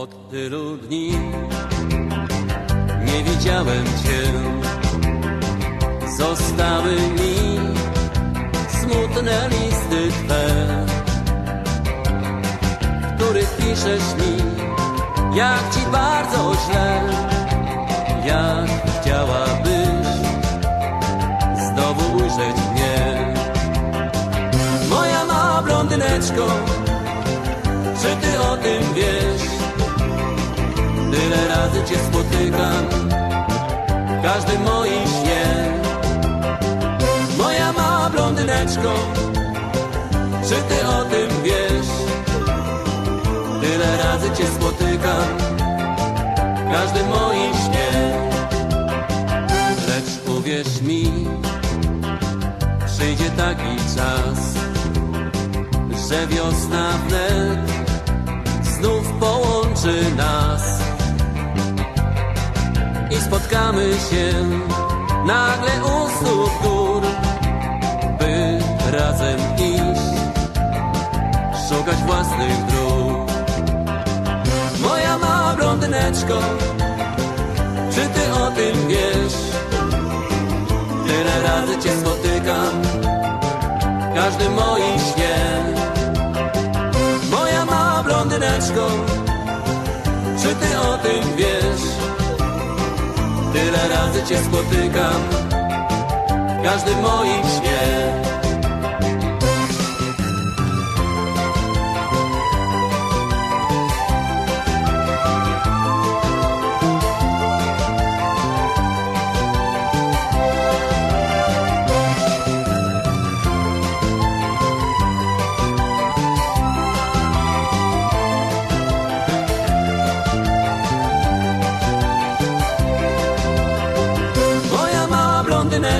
Od tylu dni nie widziałem cię. Zostały mi smutne listy twe, których piszesz mi, jak ci bardzo źle, jak chciałabyś znowu ujrzeć mnie. Moja mała blondyneczko, razy cię spotykam w każdym moim śnie. Moja mała blondyneczko, czy ty o tym wiesz? Tyle razy cię spotykam w każdym moim śnie. Lecz uwierz mi, przyjdzie taki czas, że wiosna wnet znów połączy nas spotkamy się nagle u stóp gór, by razem iść, szukać własnych dróg. Moja mała blondyneczko, czy ty o tym wiesz? Tyle razy cię spotykam w każdym moim śnie. Moja mała blondyneczko, czy ty o tym wiesz? Tyle razy cię spotykam w każdym moim śnie.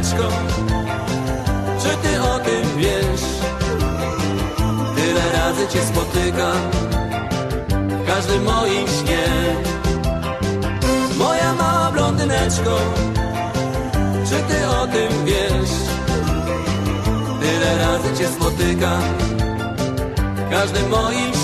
Blondyneczko, czy ty o tym wiesz? Tyle razy cię spotykam w każdym moim śnie. Moja mała blondyneczko, czy ty o tym wiesz? Tyle razy cię spotykam w każdym moim